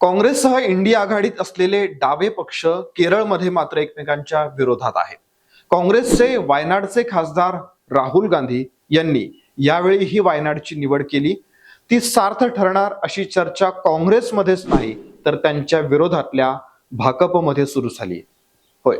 काँग्रेससह इंडिया आघाडीत असलेले डावे पक्ष केरळमध्ये मात्र एकमेकांच्या विरोधात आहेत. काँग्रेसचे वायनाडचे खासदार राहुल गांधी यांनी यावेळी ही वायनाडची निवड केली. ती सार्थ ठरणार अशी चर्चा काँग्रेसमध्येच नाही तर त्यांच्या विरोधातल्या भाकपमध्ये सुरू झाली. होय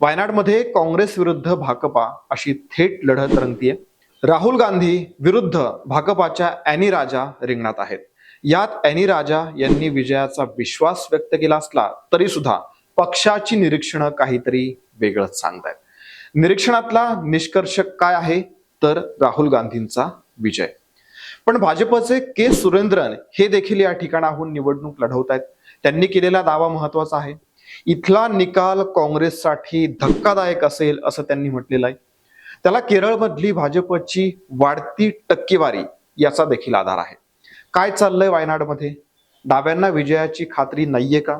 वायनाडमध्ये काँग्रेस विरुद्ध भाकपा अशी थेट लढत रंगतीये. राहुल गांधी विरुद्ध भाकपाच्या अॅनी राजा रिंगणात आहेत. यात अॅनी राजा यांनी विजयाचा विश्वास व्यक्त केला असला तरी सुद्धा पक्षाची निरीक्षणं काहीतरी वेगळंच सांगतायत. निरीक्षणातला निष्कर्ष काय आहे? तर राहुल गांधींचा विजय. पण भाजपचे के सुरेंद्रन हे देखील या ठिकाणाहून निवडणूक लढवत आहेत त्यांनी केलेला दावा महत्त्वाचा आहे. इथला निकाल काँग्रेससाठी धक्कादायक असेल असं त्यांनी म्हटलेलं आहे. त्याला केरळमधली भाजपची वाढती टक्केवारी याचा देखील आधार आहे. काय चाललंय वायनाडमध्ये? डाव्यांना विजयाची खात्री नाहीये का?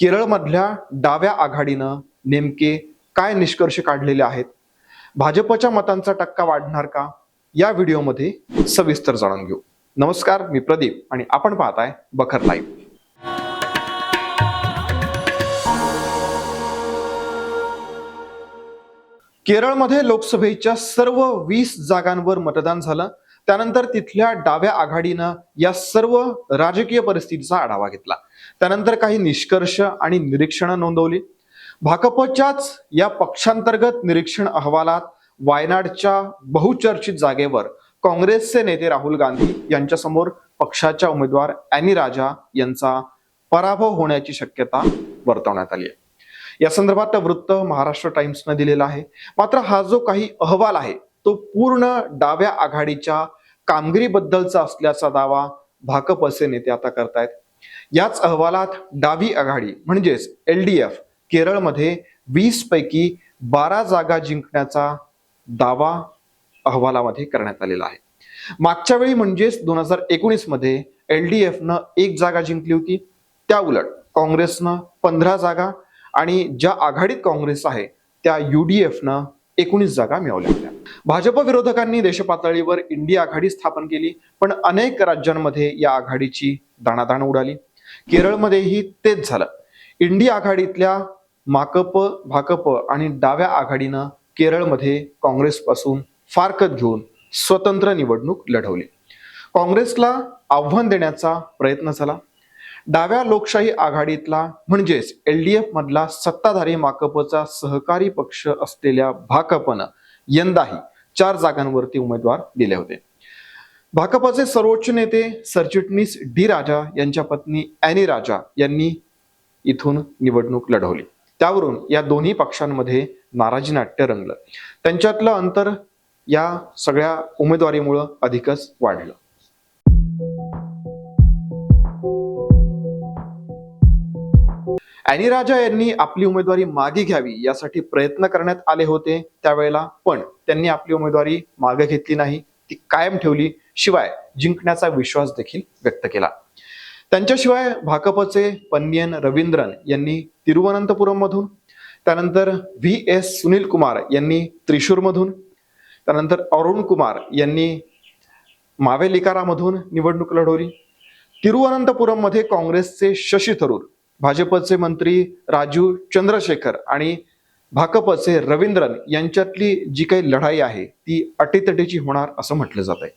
केरळमधल्या डाव्या आघाडीनं नेमके काय निष्कर्ष काढलेले आहेत? भाजपच्या मतांचा टक्का वाढणार का? या व्हिडिओमध्ये सविस्तर जाणून घेऊ. नमस्कार मी प्रदीप आणि आपण पाहताय बखर लाईव्ह. केरळमध्ये लोकसभेच्या सर्व वीस जागांवर मतदान झालं. त्यानंतर तिथल्या डाव्या आघाडीनं या सर्व राजकीय परिस्थितीचा आढावा घेतला. त्यानंतर काही निष्कर्ष आणि निरीक्षणं नोंदवली. भाकपच्याच या पक्षांतर्गत निरीक्षण अहवालात वायनाडच्या बहुचर्चित जागेवर काँग्रेसचे नेते राहुल गांधी यांच्यासमोर पक्षाच्या उमेदवार अॅनी राजा यांचा पराभव होण्याची शक्यता वर्तवण्यात आली आहे. या संदर्भात वृत्त महाराष्ट्र टाइम्सनं दिलेला आहे. मात्र हा जो काही अहवाल आहे तो पूर्ण डाव्या आघाडीच्या कामगिरीबद्दलचा असल्याचा दावा भाकपचे नेते आता करतायत. याच अहवालात डावी आघाडी म्हणजेच एल डी एफ केरळमध्ये वीस पैकी बारा जागा जिंकण्याचा दावा अहवालामध्ये करण्यात आलेला आहे. मागच्या वेळी म्हणजेच दोन हजार एकोणीसमध्ये एल डी एफनं एक जागा जिंकली होती. त्या उलट काँग्रेसनं पंधरा जागा आणि ज्या आघाडीत काँग्रेस आहे त्या यू डी एफनं एकोणीस जागा मिळवल्या होत्या. भाजप विरोधकांनी देशपातळीवर इंडिया आघाडी स्थापन केली पण अनेक राज्यांमध्ये या आघाडीची दाणादाण उडाली. केरळमध्येही तेच झालं. इंडिया आघाडीतल्या माकप भाकप आणि डाव्या आघाडीनं केरळमध्ये काँग्रेसपासून फारकत घेऊन स्वतंत्र निवडणूक लढवली. काँग्रेसला आव्हान देण्याचा प्रयत्न झाला. डाव्या लोकशाही आघाडीतला म्हणजेच एल डी एफ मधला सत्ताधारी माकपचा सहकारी पक्ष असलेल्या भाकपनं यंदाही चार जागांवरती उमेदवार दिले होते. भाकपचे सर्वोच्च नेते सरचिटणीस डी राजा यांच्या पत्नी अॅनी राजा यांनी इथून निवडणूक लढवली. त्यावरून या दोन्ही पक्षांमध्ये नाराजी नाट्य रंगलं. त्यांच्यातलं अंतर या सगळ्या उमेदवारीमुळं अधिकच वाढलं. अॅनी राजा यांनी आपली उमेदवारी मागे घ्यावी यासाठी प्रयत्न करण्यात आले होते त्यावेळेला पण त्यांनी आपली उमेदवारी मागे घेतली नाही. ती कायम ठेवली शिवाय जिंकण्याचा विश्वास देखील व्यक्त केला. त्यांच्याशिवाय भाकपचे पन्नियन रवींद्रन यांनी तिरुवनंतपुरम मधून त्यानंतर व्ही एस सुनील कुमार यांनी त्रिशूर मधून त्यानंतर अरुण कुमार यांनी मावेलिकारामधून निवडणूक लढवली. तिरुवनंतपुरममध्ये काँग्रेसचे शशी थरूर भाजपचे मंत्री राजू चंद्रशेखर आणि भाकपचे रवींद्रन यांच्यातली जी काही लढाई आहे ती अटीतटीची होणार असं म्हटलं जात आहे.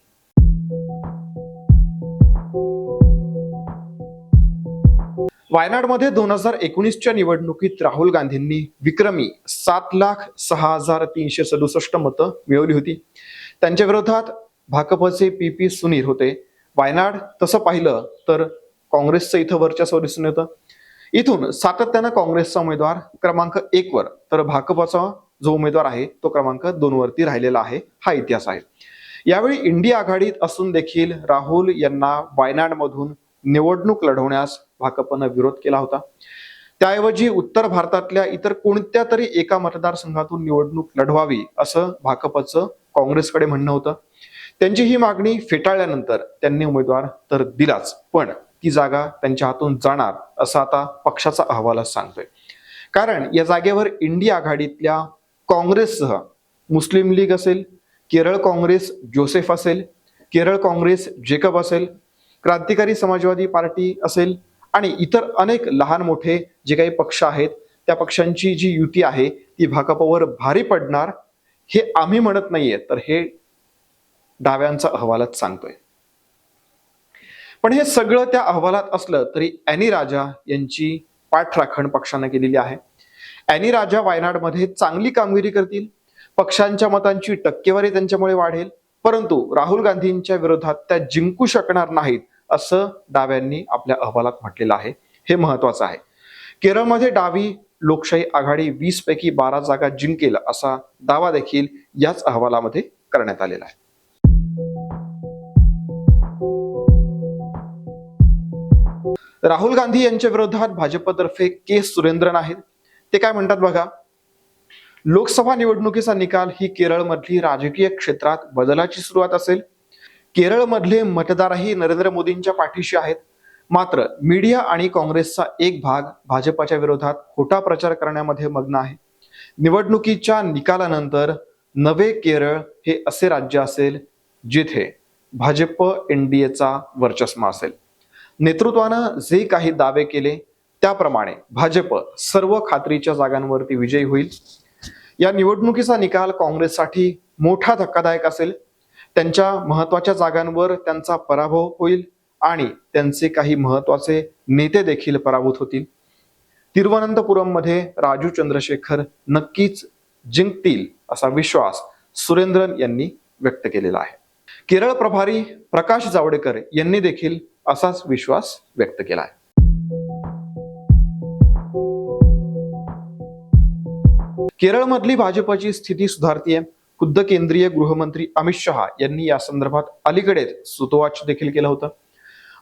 वायनाडमध्ये दोन हजार एकोणीसच्या निवडणुकीत राहुल गांधींनी विक्रमी सात लाख सहा हजार तीनशे सदुसष्ट मतं मिळवली होती. त्यांच्या विरोधात भाकपचे पी पी सुनीर होते. वायनाड तसं पाहिलं तर काँग्रेसचं इथं वर्चस्व दिसून येतं इथून सातत्यानं काँग्रेसचा उमेदवार क्रमांक एक वर तर भाकपचा जो उमेदवार आहे तो क्रमांक दोन वरती राहिलेला आहे हा इतिहास आहे. यावेळी इंडिया आघाडीत असून देखील राहुल यांना वायनाडमधून निवडणूक लढवण्यास भाकपनं विरोध केला होता. त्याऐवजी उत्तर भारतातल्या इतर कोणत्या तरी एका मतदारसंघातून निवडणूक लढवावी असं भाकपचं काँग्रेसकडे म्हणणं होतं. त्यांची ही मागणी फेटाळल्यानंतर त्यांनी उमेदवार तर दिलाच पण ती जागा त्यांच्या हातून जाणार असं आता पक्षाचा अहवालच सांगतोय. कारण या जागेवर इंडिया आघाडीतल्या काँग्रेससह मुस्लिम लीग असेल केरळ काँग्रेस जोसेफ असेल केरळ काँग्रेस जेकब असेल क्रांतिकारी समाजवादी पार्टी असेल आणि इतर अनेक लहान मोठे जे काही पक्ष आहेत त्या पक्षांची जी युती आहे ती भाकपवर भारी पडणार हे आम्ही म्हणत नाहीये तर हे डाव्यांचा अहवालच सांगतोय. पण हे सगळं त्या अहवालात असलं तरी अॅनी राजा यांची पाठराखण पक्षानं केलेली आहे. अॅनी राजा वायनाडमध्ये चांगली कामगिरी करतील पक्षांच्या मतांची टक्केवारी त्यांच्यामुळे वाढेल परंतु राहुल गांधींच्या विरोधात त्या जिंकू शकणार नाहीत असं डाव्यांनी आपल्या अहवालात म्हटलेलं आहे. हे महत्वाचं आहे. केरळमध्ये डावी लोकशाही आघाडी वीस पैकी बारा जागा जिंकेल असा दावा देखील याच अहवालामध्ये करण्यात आलेला आहे. राहुल गांधी यांच्या विरोधात भाजपतर्फे के सुरेंद्रन आहेत. ते काय म्हणतात बघा? लोकसभा निवडणुकीचा निकाल ही केरळमधली राजकीय क्षेत्रात बदलाची सुरुवात असेल. केरळमधले मतदारही नरेंद्र मोदींच्या पाठीशी आहेत. मात्र मीडिया आणि काँग्रेसचा एक भाग भाजपच्या विरोधात खोटा प्रचार करण्यामध्ये मग्न आहे. निवडणुकीच्या निकालानंतर नवे केरळ हे असे राज्य असेल जिथे भाजप एनडीएचा वर्चस्मा असेल. नेतृत्वानं जे काही दावे केले त्याप्रमाणे भाजप सर्व खात्रीच्या जागांवरती विजयी होईल. या निवडणुकीचा निकाल काँग्रेससाठी मोठा धक्कादायक असेल. त्यांच्या महत्त्वाच्या जागांवर त्यांचा पराभव होईल आणि त्यांचे काही महत्त्वाचे नेते देखील पराभूत होतील. तिरुवनंतपुरममध्ये राजू चंद्रशेखर नक्कीच जिंकतील असा विश्वास सुरेंद्रन यांनी व्यक्त केलेला आहे. केरळ प्रभारी प्रकाश जावडेकर यांनी देखील असाच विश्वास व्यक्त केला आहे केरळमधली भाजपची स्थिती सुधारतीये. खुद्द केंद्रीय गृहमंत्री अमित शहा यांनी या संदर्भात अलीकडेच सुतोवाच देखील केलं होतं.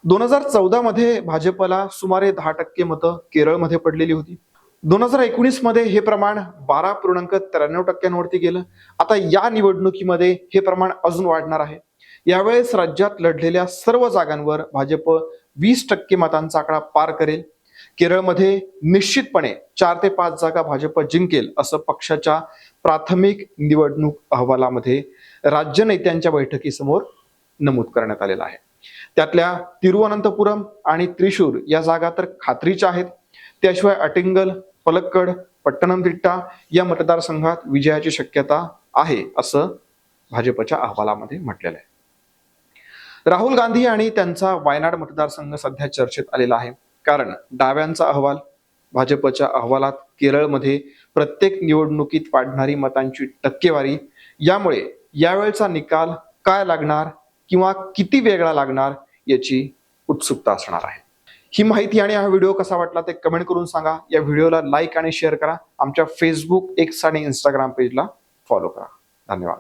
दोन हजार चौदा मध्ये भाजपला सुमारे दहा टक्के मतं केरळमध्ये पडलेली होती. दोन हजार एकोणीसमध्ये हे प्रमाण बारा पूर्णांक त्र्याण्णव टक्क्यांवरती गेलं. आता या निवडणुकीमध्ये हे प्रमाण अजून वाढणार आहे. यावेळेस राज्यात लढलेल्या सर्व जागांवर भाजप वीस टक्के मतांचा आकडा पार करेल. केरळमध्ये निश्चितपणे चार ते पाच जागा भाजप जिंकेल असं पक्षाच्या प्राथमिक निवडणूक अहवालामध्ये राज्य नेत्यांच्या बैठकीसमोर नमूद करण्यात आलेलं आहे. त्यातल्या तिरुवनंतपुरम आणि त्रिशूर या जागा तर खात्रीच्या आहेत. त्याशिवाय अटिंगल पलक्कड पट्टणमतिट्टा या मतदारसंघात विजयाची शक्यता आहे असं भाजपच्या अहवालामध्ये म्हटलेलं आहे. राहुल गांधी आणि त्यांचा वायनाड मतदारसंघ सध्या चर्चेत आलेला आहे. कारण डाव्यांचा अहवाल भाजपच्या अहवालात केरळमध्ये प्रत्येक निवडणुकीत वाढणारी मतांची टक्केवारी यामुळे यावेळचा निकाल काय लागणार किंवा किती वेगळा लागणार याची उत्सुकता असणार आहे. ही माहिती आणि हा व्हिडिओ कसा वाटला ते कमेंट करून सांगा. या व्हिडिओला लाईक आणि शेअर करा. आमच्या फेसबुक एक्स आणि इंस्टाग्राम पेजला फॉलो करा. धन्यवाद.